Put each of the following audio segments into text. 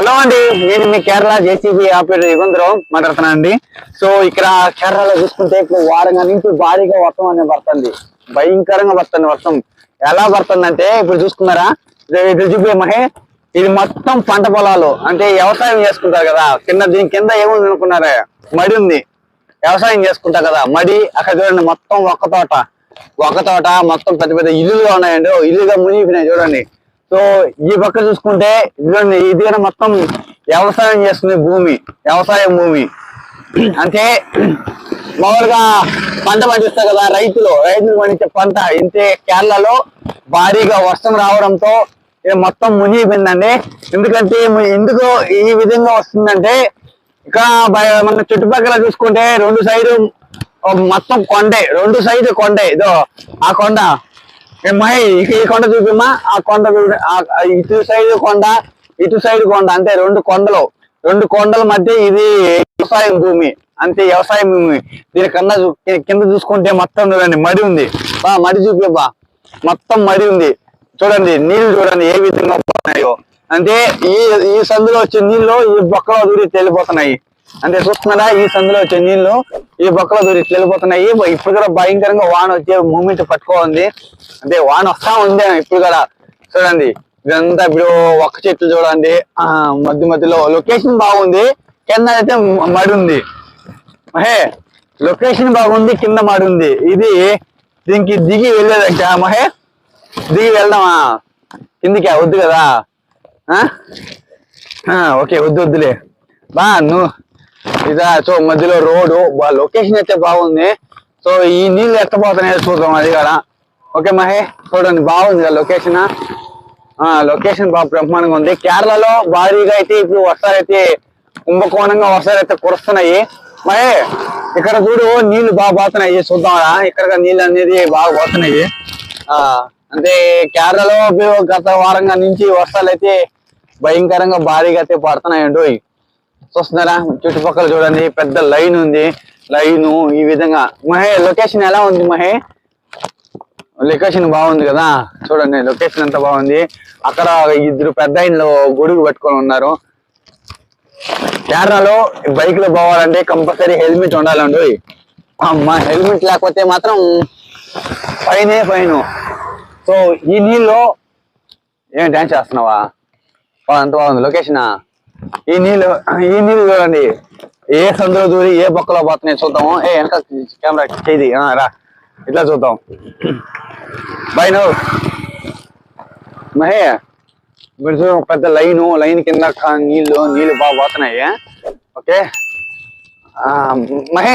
Hello అండి నేను మీ కేరళ జేసీబీ ఆపరేటర్ యుగంధరం మాట్లాడుతున్నాను అండి. సో ఇక్కడ కేరళలో చూసుకుంటే ఇప్పుడు వారంగా నుంచి భారీగా వర్షం అనేది పడుతుంది. భయంకరంగా పడుతుంది వర్షం. ఎలా పడుతుంది అంటే ఇప్పుడు చూసుకున్నారా? ఇది- చూపే మహే ఇది మొత్తం పంట పొలాలు. అంటే వ్యవసాయం చేసుకుంటారు కదా కింద దీని కింద ఏముంది అనుకున్నారా? మడి ఉంది. వ్యవసాయం చేసుకుంటారు కదా మడి అక్కడ చూడండి మొత్తం ఒక్క తోట. ఒక్క తోట మొత్తం పెద్ద పెద్ద ఇల్లుగా ఉన్నాయండి. ఇల్లుగా మునిగిపోయినాయి చూడండి. సో ఈ పక్క చూసుకుంటే ఇదిగోండి ఇది మొత్తం వ్యవసాయం చేస్తుంది భూమి వ్యవసాయం భూమి. అంటే మామూలుగా పంట పండిస్తారు కదా రైతులు రైతులు పండించే పంట ఇంతే కేరళలో భారీగా వర్షం రావడంతో ఇది మొత్తం మునిగిపోయిందండి. ఎందుకంటే ఎందుకు ఈ విధంగా వస్తుందంటే ఇక్కడ మన చుట్టుపక్కల చూసుకుంటే రెండు సైడు మొత్తం కొండే రెండు సైడు కొండే ఇదో ఆ కొండ. ఈ కొండ చూపిమ్మా. ఆ కొండ ఇటు సైడ్ కొండ ఇటు సైడ్ కొండ అంతే రెండు కొండలు. రెండు కొండల మధ్య ఇది వ్యవసాయం భూమి అంతే వ్యవసాయం భూమి. దీని కన్నా కింద చూసుకుంటే మొత్తం చూడండి మడి ఉంది. బా మడి చూపిబ్బా మొత్తం మడి ఉంది. చూడండి నీళ్ళు చూడండి ఏ విధంగా పోతున్నాయో అంటే ఈ ఈ సందులో వచ్చే నీళ్ళు ఈ బొక్కలో దూరి తేలిపోతున్నాయి. అంటే చూస్తున్నారా ఈ సందులో వచ్చే నీళ్ళు ఈ బొక్కలో దూరి వెళ్ళిపోతున్నాయి. ఇప్పుడు కూడా భయంకరంగా వాన వచ్చే మూమెంట్ పట్టుకోండి అంటే వాన వస్తా ఉంది ఇప్పుడు కూడా చూడండి. ఇదంతా ఇప్పుడు ఒక్క చెట్లు చూడండి. ఆ మధ్య మధ్యలో లొకేషన్ బాగుంది. కింద అయితే మడుంది మడి ఉంది. మహే లొకేషన్ బాగుంది కింద మడి ఉంది. ఇది దీనికి దిగి వెళ్ళేదంట. మహే దిగి వెళ్దామా? కిందికి వద్దు కదా? ఆ? ఆ, ఓకే వద్దు వద్దులే. బా నువ్వు ఇదా సో మధ్యలో రోడ్డు లొకేషన్ అయితే బాగుంది. సో ఈ నీళ్ళు ఎత్తపోతున్నాయి చూద్దాం అది కూడా. ఓకే మహే చూడండి బాగుంది కదా లొకేషన్ ఆ లొకేషన్ బాగా బ్రహ్మాండంగా ఉంది. కేరళలో భారీగా అయితే ఇప్పుడు వర్షాలైతే కుంభకోణంగా వర్షాలైతే కురుస్తున్నాయి. మహే ఇక్కడ చూడు నీళ్ళు బాగా పోతున్నాయి. చూద్దాం ఇక్కడ నీళ్ళు అనేది బాగా పోతున్నాయి. ఆ అంటే కేరళలో గత వారంగా నుంచి వర్షాలు అయితే భయంకరంగా భారీగా అయితే పడుతున్నాయండి చూస్తున్నారా? చుట్టుపక్కల చూడండి పెద్ద లైన్ ఉంది. లైన్ ఈ విధంగా. మహే లొకేషన్ ఎలా ఉంది మహే? లొకేషన్ బాగుంది కదా? చూడండి లొకేషన్ ఎంత బాగుంది. అక్కడ ఇద్దరు పెద్ద ఆయనలు గొడుగు పెట్టుకొని ఉన్నారు. కేరళలో బైక్లో పోవాలంటే కంపల్సరీ హెల్మెట్ ఉండాలండి. అమ్మా హెల్మెట్ లేకపోతే మాత్రం పైనే పైన సో ఈ నీళ్ళు ఏం డ్యాన్స్ చేస్తున్నావా? అంత బాగుంది. లొకేషన్ ఈ నీళ్ళు ఈ నీళ్ళు చూడండి. ఏ సందులో దూరి ఏ బొక్కలో పోతున్నాయి చూద్దాము. ఏ వెనక కెమెరా చేయి రా. ఇట్లా చూద్దాం. బాయ్ మహే ఇప్పుడు చూడ పెద్ద లైను లైన్ కింద నీళ్ళు నీళ్ళు నీళ్ళు బాగా పోతున్నాయి ఓకే? ఆ, మహే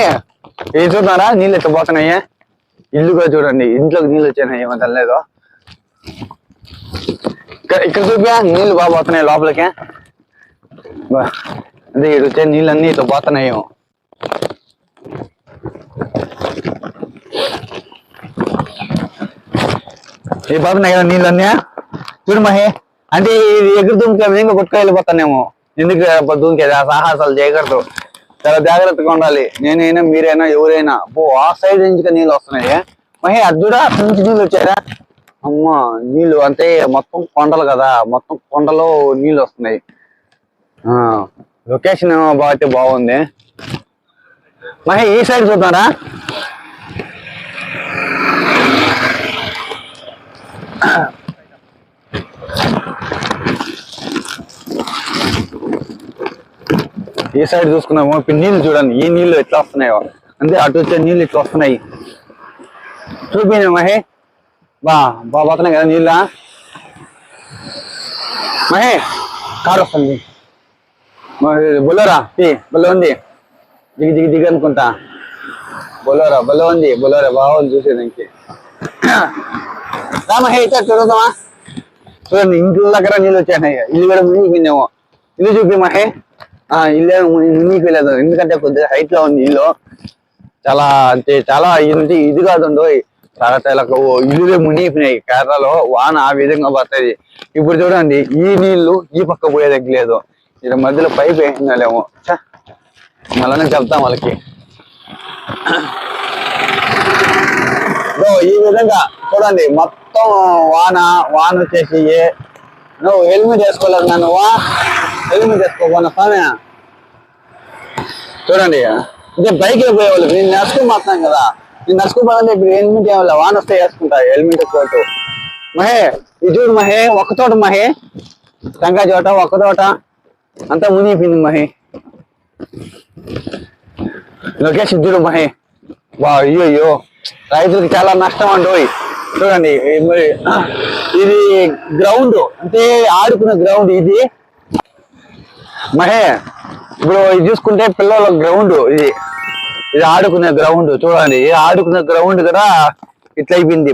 ఇది చూద్దారా నీళ్ళు ఎట్లా పోతున్నాయి ఇల్లు కూడా చూడండి ఇంట్లోకి నీళ్ళు వచ్చాయి ఏమో తెలియదు ఇక్కడ ఇక్కడ చూపా నీళ్ళు బాగా పోతున్నాయి లోపలికి అదే ఇక్కడ వచ్చే నీళ్ళు అన్ని ఇట్లా పోతున్నాయి. ఏ పోతున్నాయి కదా నీళ్ళు అన్నీ చూడు మహే అంటే ఇది ఎగురు దుంకే ఇంకా కొట్టుకు వెళ్ళిపోతానేమో. ఎందుకు అబ్బా దుంకేది ఆ సాహసాలు చేయకూడదు. చాలా జాగ్రత్తగా ఉండాలి. నేనైనా మీరైనా ఎవరైనా. పో ఆ సైడ్ నుంచి నీళ్ళు వస్తున్నాయి. మహే అద్దుడా అక్కడి నుంచి నీళ్ళు వచ్చారా అమ్మా నీళ్ళు అంటే మొత్తం కొండలు కదా. మొత్తం కొండలో నీళ్ళు వస్తున్నాయి. లొకేషన్ బాగా బాగుంది. మహే ఈ సైడ్ చూద్దారా. ఈ సైడ్ చూసుకున్నాము. ఇప్పుడు నీళ్ళు చూడండి. ఈ నీళ్ళు ఎట్లా వస్తున్నాయో. అంటే అటు వచ్చే నీళ్ళు ఇట్లా వస్తున్నాయి. చూపినా మహే. బా బా పోతున్నాయి కదా నీళ్ళ. మహే కారు వస్తుంది. బొల్లరా? తీ బొల్ల ఉంది. దిగి దిగి దిగి అనుకుంటా. బొల్లరా బొల్ల ఉంది. బొల్లరా బాగుంది చూసేదానికి రా మహే ఇట్లా చూద్దామా? చూడండి ఇంట్లో దగ్గర నీళ్ళు వచ్చాయి ఇల్లు కూడా మునిగిపోయిందేమో ఇల్లు చూపి మహే ఆ ఇల్లు మునిగిపోలేదు ఎందుకంటే కొద్దిగా హైట్లో ఉంది ఇల్లు. చాలా అంటే చాలా ఇది ఇది కాదు చాలా చాలా ఇల్లులే మునిగిపోయినాయి. కేరళలో వాన ఆ విధంగా పడుతుంది. ఇప్పుడు చూడండి ఈ నీళ్ళు ఈ పక్క పోయేదగ్గర ఇది మధ్యలో పైప్ వేసినాలేమో మళ్ళీ చెప్తాం వాళ్ళకి. ఈ విధంగా చూడండి మొత్తం వాన వాన వచ్చేసి నువ్వు హెల్మెట్ వేసుకోలేదు నువ్వు హెల్మెట్ వేసుకోకుండా స్వామి. చూడండి అంటే బైక్ పోయేవాళ్ళు నేను నడుచుకుని కదా. నేను నడుచుకోపోవాలంటే ఇప్పుడు హెల్మెట్ ఏమో వాన వస్తే వేసుకుంటా హెల్మెట్ కోటు మహే ఇది చూడు మహే ఒక్క తోట మహే. టంకా చోట ఒక్క తోట. అంతా మునిగిపోయింది మహే. లొకేషన్ ఇద్దరు మహి. వా అయ్యో అయ్యో రైతులకు చాలా నష్టం అండి చూడండి మరి ఇది గ్రౌండ్ అంటే ఆడుకున్న గ్రౌండ్ ఇది. మహే ఇప్పుడు ఇది చూసుకుంటే పిల్లల గ్రౌండ్ ఇది. ఇది ఆడుకునే గ్రౌండ్ చూడండి ఆడుకునే గ్రౌండ్ కదా ఇట్లా అయిపోయింది